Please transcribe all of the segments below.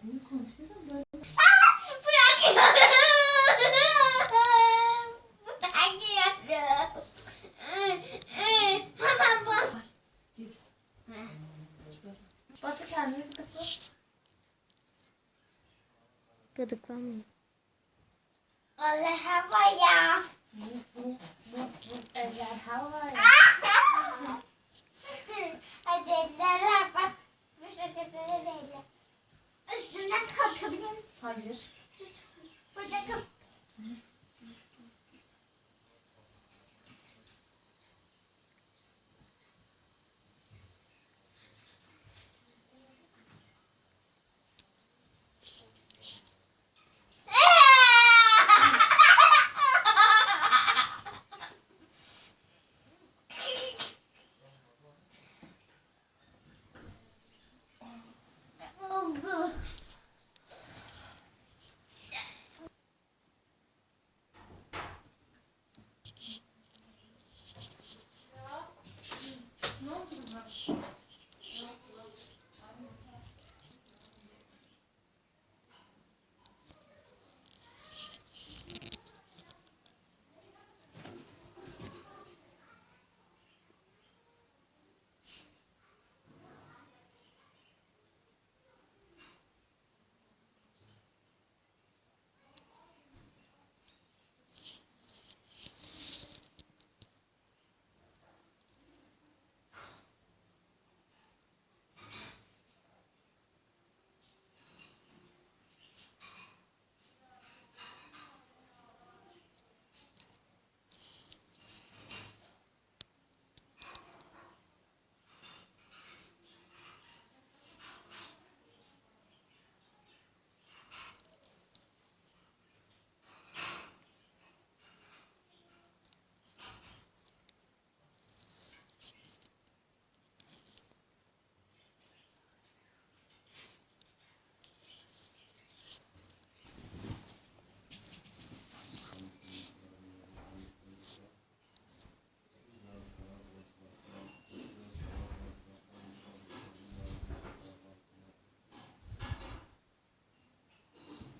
Abim konuşuyor da böyle. Bırakıyorum. Bırakıyorum. Hemen bas. Cips. Batı kendini gıdıkla. Gıdıklanmıyor. Allah havaya. Bu, bu, bu, bu ejderha var ya. Hadi ellere bak. Bu şekilde elle. Üstünden kalkabilir misin? Hayır. Bacakım.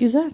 Güzel.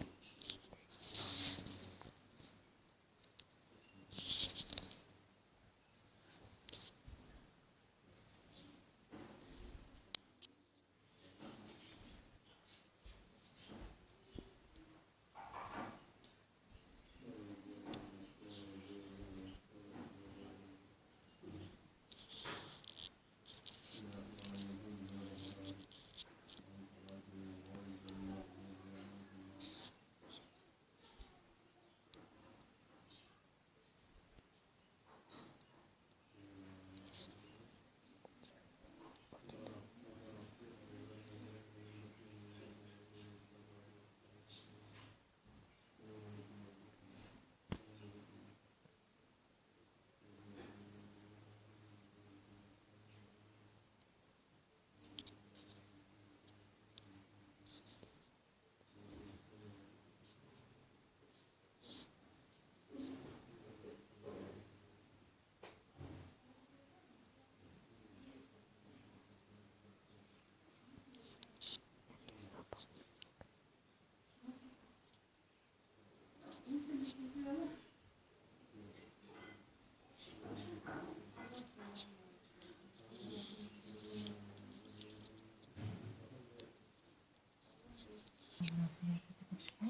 Yer dedi başka?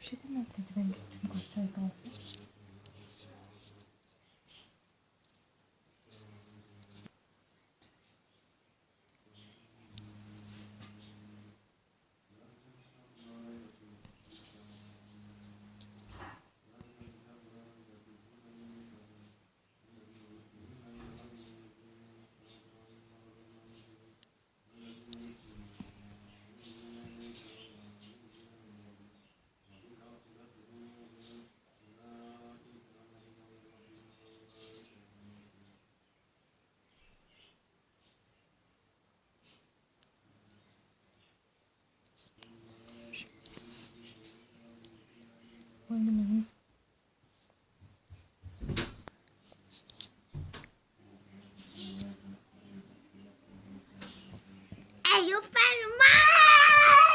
Bir şey demedi dedi. Ben gittim kaçay kaldım. going to move. Hey, you found mine!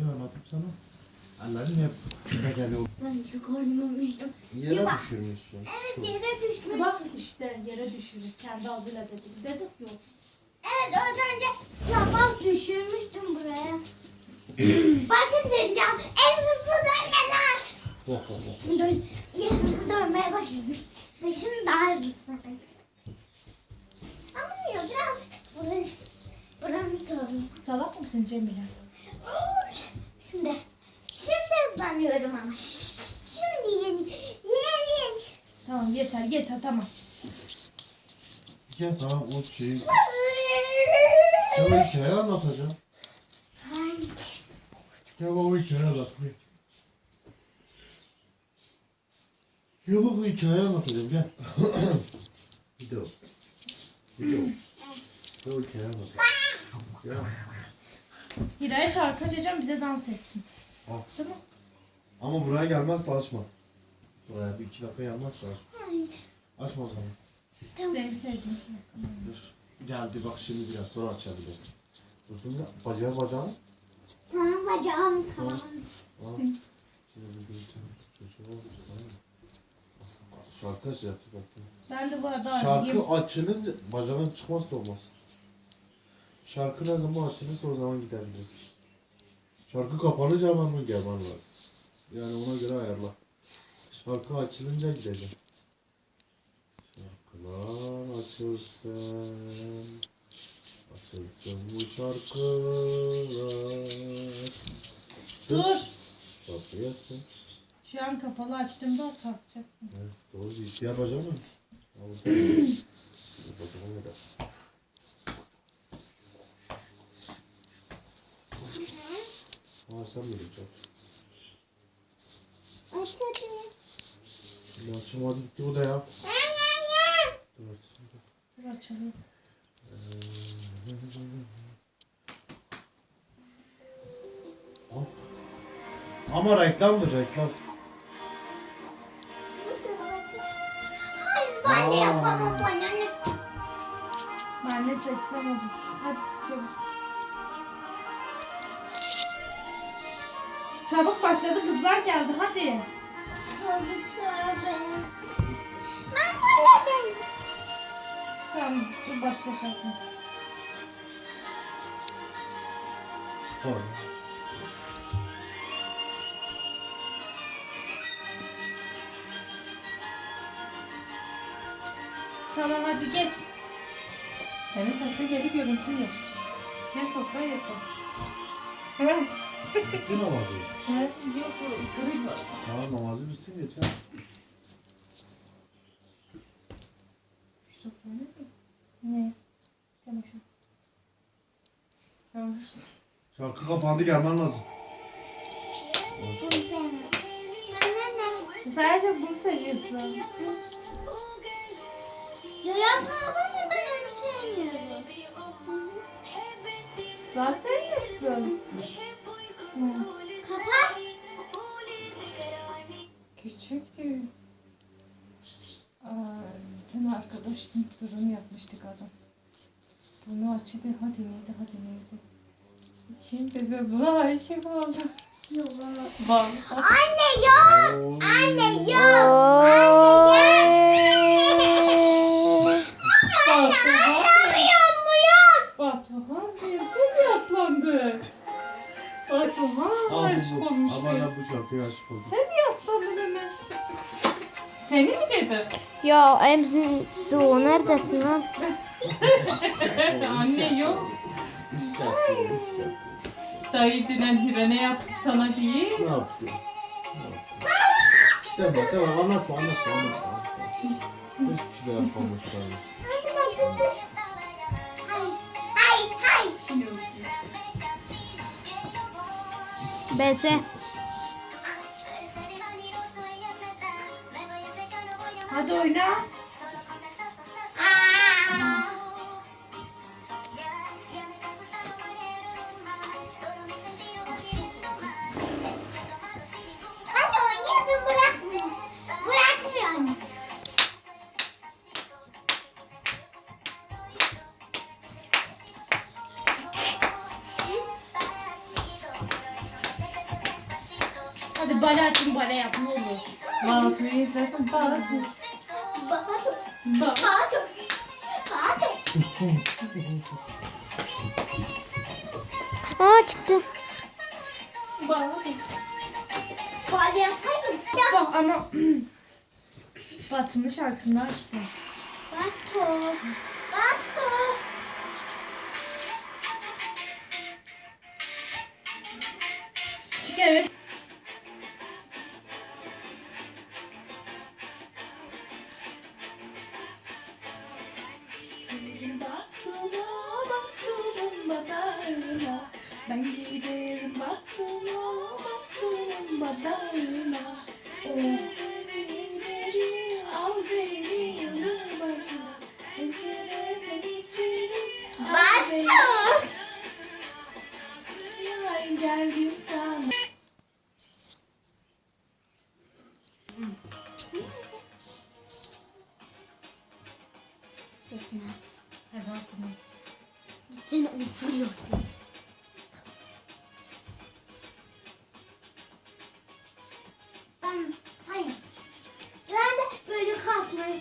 Hikayeyi anlatıp sana. Ellerin hep küpe geliyor. Ben çok oynamıştım. Yere düşürmüşsün. Evet Çok. yere düşmüş. Bak işte yere düşürür. Kendi ağzıyla dedi. Dedik yok. Evet az önce sabah düşürmüştüm buraya. Bakın döneceğim. En hızlı dönmeler. Oh, oh, oh. Şimdi en hızlı dönmeye başladım. Ve şimdi daha hızlı. Ama yok biraz burası. Tutalım. Salak mısın Cemile? Şimdi. Şimdi hızlanıyorum ama. Şimdi yeni. Yeni yeni. Tamam yeter yeter tamam. Gel sana o şeyi. Sana o hikayeyi anlatacağım. Hayır. Gel bak o hikayeyi anlatmayayım. Gel bak o hikayeyi anlatacağım gel. Video. Video. Gel o hikayeyi anlatacağım. Gel. Hira'ya şarkı açacağım bize dans etsin. Al. Tamam. Ama buraya gelmezse açma. Buraya bir iki dakika gelmezse aç. Hayır. Açma o zaman. Seni sevdiğim şey. Dur. Geldi bak şimdi biraz sonra açabilirsin. Dursun da bacağı bacağını. Tamam bacağım tamam. Al. Şimdi bir çocuğu var. Tamam mı? Şarkı aç yaptı bak. Ben de bu arada Şarkı arayayım. açılınca bacağın çıkmazsa olmaz. Şarkı ne zaman açılırsa o zaman gidebiliriz. Şarkı kapanınca hemen mi gelmen var? Yani ona göre ayarla. Şarkı açılınca gideceğim. Şarkılar açılsın. Açılsın bu şarkılar. Dur. Şarkıyı açsın. Şu an kapalı açtığımda kalkacaksın. Evet, doğru değil. Diğer bacağı mı? Al bakalım. Kadar? Aa sen mi diyeceksin? Aç hadi. Şimdi açamadı gitti bu da ya. Dur da. Dur açalım. Al. Ama reklamdır reklam. Hayır ben de yapamam bana ne? Ben ne seçsem olur. Hadi çabuk. Çabuk başladı kızlar geldi hadi. Ben böyle değilim. Tamam dur başka şarkı. Tamam. Tamam hadi geç. Senin sesin geri görüntün yok. Ne sofra yeter. Evet. Bitti namazı. Evet. Yok yukarı var. Tamam namazı bitsin geçer. Ne? Çamaşır. Çamaşır. Şarkı kapandı gelmen lazım. Sadece bunu seviyorsun. Ya yapmadın mı ben onu sevmiyorum. Daha seviyorsun. Kapat. Küçüktü. Aa, bir tane arkadaş durum yapmıştık adam. Bunu açtı hadi neydi hadi neydi. Şimdi de buna aşık oldum. Bak. Anne yok. Anne yok. Batuhan Aşık Ama olmuştu. ben bu şarkıya aşık oldum. Sen yatlandın hemen. Seni mi dedi? Ya Emzin su neredesin lan? Anne yok. Hiç şarkı. Dayı dünen hire ne yaptı sana diye. Ne yaptı? Ne yaptı? Tamam tamam anlatma anlatma anlatma. Hiçbir şey de yapmamış BS. Hadi oyna. Bale açın bale yap ne olur. Batu'yu zaten Batu. Batu. Batu. Batu. Aa çıktı. Batu. Bale yapaydım. Ya. Bak ama Batu'nun şarkısını açtı. Batu. Batu. Küçük evet.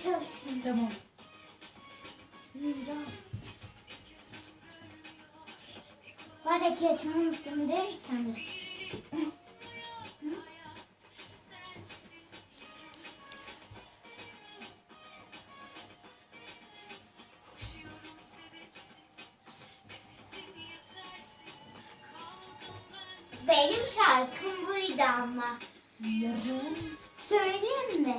Kalkmaya çalışıyorum. Tamam. Var ya geçmeyi unuttum değil mi sen de? Benim şarkım buydu ama. Yarın Söyleyeyim mi?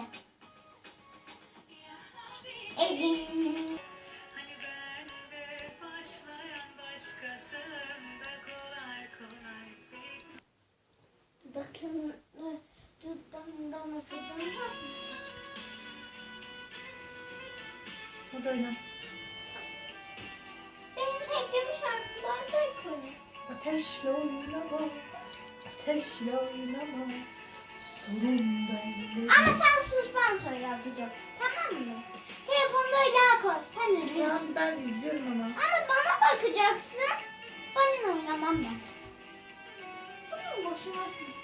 Hadi oyna. Benim sevdiğim şarkılar da koyun. Ateşle oynama, ateşle oynama. Solunda ellerim. Ama sen sus ben söyle yapacağım. Tamam mı? Telefonda öyle koy. Sen izle. an ben izliyorum ama. Ama bana bakacaksın. Benim oynamam ben. Bunu boşuna atma.